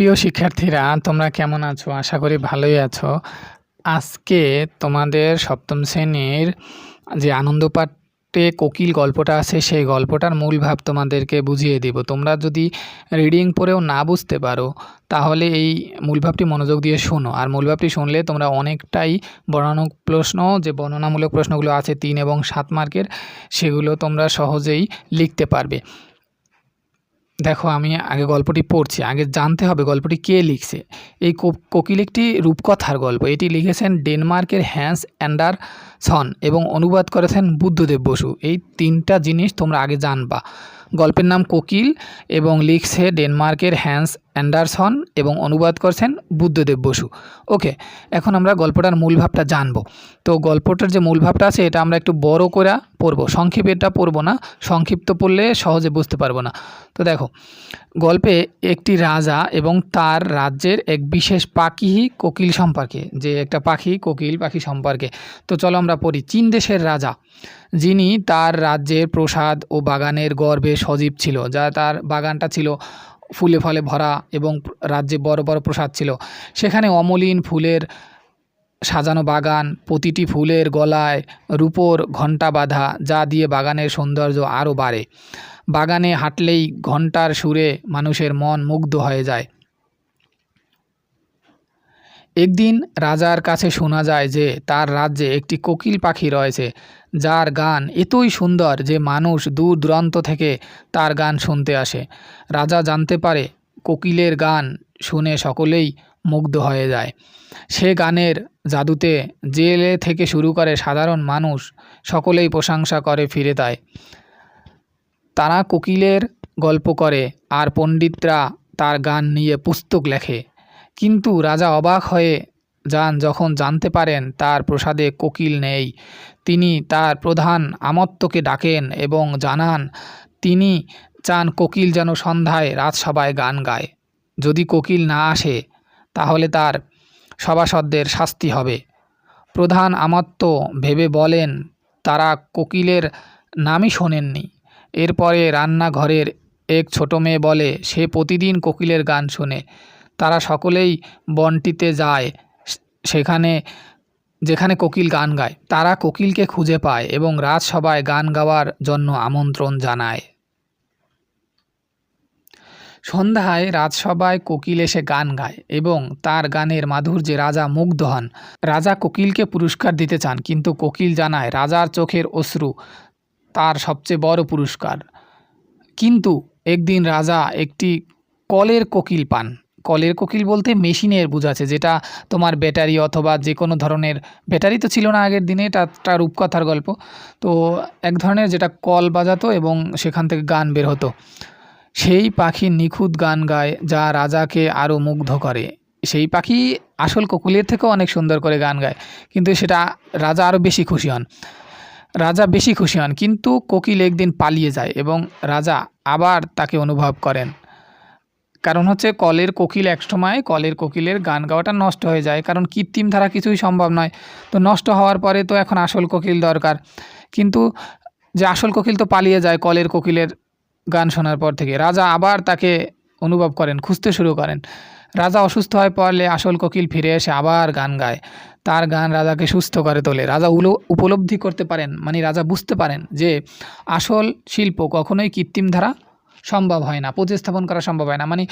প্রিয় শিক্ষার্থীরা, তোমরা কেমন আছো? আশা করি ভালোই আছো। আজকে তোমাদের সপ্তম শ্রেণির যে আনন্দ পাঠে কোকিল গল্পটা আছে, সেই গল্পটার মূল ভাব তোমাদেরকে বুঝিয়ে দিব। তোমরা যদি রিডিং পড়েও না বুঝতে পারো, তাহলে এই মূল ভাবটি মনোযোগ দিয়ে শোনো। আর মূল ভাবটি শুনলে তোমরা অনেকটাই বর্ণানুক প্রশ্ন, যে বর্ণনামূলক প্রশ্নগুলো আছে তিন এবং সাত মার্কের সেগুলো তোমরা সহজেই লিখতে পারবে। দেখো, আমি আগে গল্পটি পড়ছি। আগে জানতে হবে গল্পটি কে লিখছে। এই কোকিল একটি রূপকথার গল্প। এটি লিখেছেন ডেনমার্কের হ্যান্স অ্যান্ডারসন এবং অনুবাদ করেছেন বুদ্ধদেব বসু। এই তিনটা জিনিস তোমরা আগে জানবা। গল্পের নাম কোকিল এবং লিখছে ডেনমার্কের হ্যান্স অ্যান্ডারসন এবং অনুবাদ করছেন বুদ্ধদেব বসু। ওকে, এখন আমরা গল্পটার মূল ভাবটা জানব। তো গল্পটার যে মূল ভাবটা আছে, এটা আমরা একটু বড় করে পড়ব। সংক্ষেপে এটা পড়ব না, সংক্ষিপ্ত পড়লে সহজে বুঝতে পারব না। তো দেখো, গল্পে একটি রাজা এবং তার রাজ্যের এক বিশেষ পাখি কোকিল সম্পর্কে, যে একটা পাখি কোকিল পাখি সম্পর্কে। তো চলো আমরা পড়ি চীন দেশের রাজা, যিনি তার রাজ্যের প্রসাদ ও বাগানের গর্বে সজীব ছিল, যা তার বাগানটা ছিল ফুলে ফলে ভরা এবং রাজ্যে বড় বড় প্রসাদ ছিল। সেখানে অমলিন ফুলের সাজানো বাগান, প্রতিটি ফুলের গলায় রূপোর ঘণ্টা বাঁধা, যা দিয়ে বাগানের সৌন্দর্য আরও বাড়ে। বাগানে হাঁটলেই ঘণ্টার সুরে মানুষের মন মুগ্ধ হয়ে যায়। একদিন রাজার কাছে শোনা যায় যে তার রাজ্যে একটি কোকিল পাখি রয়েছে, যার গান এতই সুন্দর যে মানুষ দূর দূরান্ত থেকে তার গান শুনতে আসে। রাজা জানতে পারে কোকিলের গান শুনে সকলেই মুগ্ধ হয়ে যায়। সে গানের জাদুতে জেলে থেকে শুরু করে সাধারণ মানুষ সকলেই প্রশংসা করে ফিরে তাই তারা কোকিলের গল্প করে আর পণ্ডিতরা তার গান নিয়ে পুস্তক লেখে। কিন্তু রাজা অবাক হয়ে যান যখন জানতে পারেন তার প্রসাদে কোকিল নেই। তিনি তার প্রধান আমত্তকে ডাকেন এবং জানান, তিনি চান কোকিল যেন সন্ধ্যায় রাজসভায় গান গায়। যদি কোকিল না আসে, তাহলে তার সভাসদদের শাস্তি হবে প্রধান আমাত্য ভেবে বলেন, তারা কোকিলের নামই শোনেননি। এরপরে রান্নাঘরের এক ছোট মেয়ে বলে, সে প্রতিদিন কোকিলের গান শোনে। তারা সকলেই বনটিতে যায়, সেখানে, যেখানে কোকিল গান গায়। তারা কোকিলকে খুঁজে পায় এবং রাজসভায় গান গাওয়ার জন্য আমন্ত্রণ জানায়। সন্ধ্যায় রাজসভায় কোকিল এসে গান গায় এবং তার গানের মাধুর্যে রাজা মুগ্ধ হন। রাজা কোকিলকে পুরস্কার দিতে চান, কিন্তু কোকিল জানায়, রাজার চোখের অশ্রু তার সবচেয়ে বড় পুরস্কার। কিন্তু একদিন রাজা একটি কলের কোকিল পান। কলের কোকিল বলতে মেশিনের বোঝাচ্ছে, যেটা তোমার ব্যাটারি অথবা যে কোনো ধরনের, ব্যাটারি তো ছিল না আগের দিনে এটা একটা রূপকথার গল্প। তো এক ধরনের যেটা কল বাজাতো এবং সেখান থেকে গান বের হতো। সেই পাখি নিখুঁত গান গায়, যা রাজাকে আরও মুগ্ধ করে। সেই পাখি আসল কোকিলের থেকেও অনেক সুন্দর করে গান গায়, কিন্তু সেটা রাজা আরও বেশি খুশি হন। রাজা বেশি খুশি হন, কিন্তু কোকিল একদিন পালিয়ে যায় এবং রাজা আবার তাকে অনুভব করেন। কারণ হচ্ছে কলের কোকিল একসময় কলের কোকিলের গান গাওয়াটা নষ্ট হয়ে যায়, কারণ কৃত্রিম ধারা কিছুই সম্ভব নয়। তো নষ্ট হওয়ার পরে তো এখন আসল কোকিল দরকার। কিন্তু যে আসল কোকিল তো পালিয়ে যায় কলের কোকিলের গান শোনার পর থেকে। রাজা আবার তাকে অনুভব করেন, খুঁজতে শুরু করেন। রাজা অসুস্থ হয়ে পড়লে আসল কোকিল ফিরে এসে আবার গান গায়। তার গান রাজাকে সুস্থ করে তোলে। রাজা উপলব্ধি করতে পারেন মানে রাজা বুঝতে পারেন যে আসল শিল্প কখনোই কৃত্রিম ধারা সম্ভব হয় না, প্রতিস্থাপন করা সম্ভব হয় না। মানে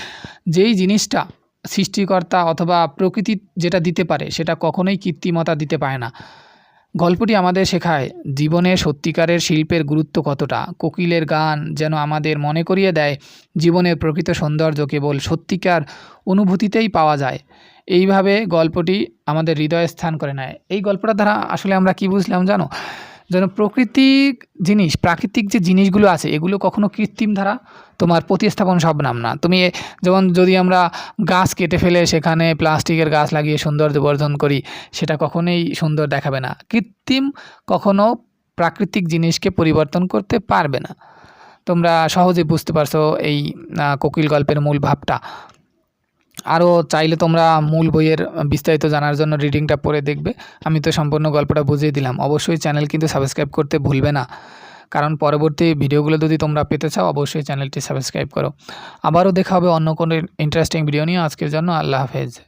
যেই জিনিসটা সৃষ্টিকর্তা অথবা প্রকৃতি যেটা দিতে পারে, সেটা কখনোই কৃত্রিমতা দিতে পারে না। গল্পটি আমাদের শেখায়, জীবনে সত্যিকারের শিল্পের গুরুত্ব কতটা? কোকিলের গান যেন আমাদের মনে করিয়ে দেয়, জীবনের প্রকৃত সৌন্দর্য কেবল সত্যিকার অনুভূতিতেই পাওয়া যায়। এইভাবে গল্পটি আমাদের হৃদয়ে স্থান করে নেয়। এই গল্পটা দ্বারা আসলে আমরা কি বুঝলাম জানো? যেন প্রকৃতিক জিনিস, প্রাকৃতিক যে জিনিসগুলো আছে, এগুলো কখনো কৃত্রিম ধারা তোমার প্রতিস্থাপন সব নাম না। তুমি যেমন যদি আমরা গাছ কেটে ফেলে সেখানে প্লাস্টিকের গাছ লাগিয়ে সৌন্দর্য বর্ধন করি, সেটা কখনোই সুন্দর দেখাবে না। কৃত্রিম কখনো প্রাকৃতিক জিনিসকে পরিবর্তন করতে পারবে না। তোমরা সহজে বুঝতে পারছ এই কোকিল গল্পের মূল ভাবটা। আরও চাইলে তোমরা মূল বইয়ের বিস্তারিত জানার জন্য রিডিংটা পড়ে দেখবে। আমি তো সম্পূর্ণ গল্পটা বুঝিয়ে দিলাম। অবশ্যই চ্যানেল কিন্তু সাবস্ক্রাইব করতে ভুলবে না। কারণ পরবর্তী ভিডিওগুলো যদি তোমরা পেতে চাও, অবশ্যই চ্যানেলটি সাবস্ক্রাইব করো। আবারও দেখা হবে অন্য কোনো ইন্টারেস্টিং ভিডিও নিয়ে। আজকের জন্য আল্লাহ হাফেজ।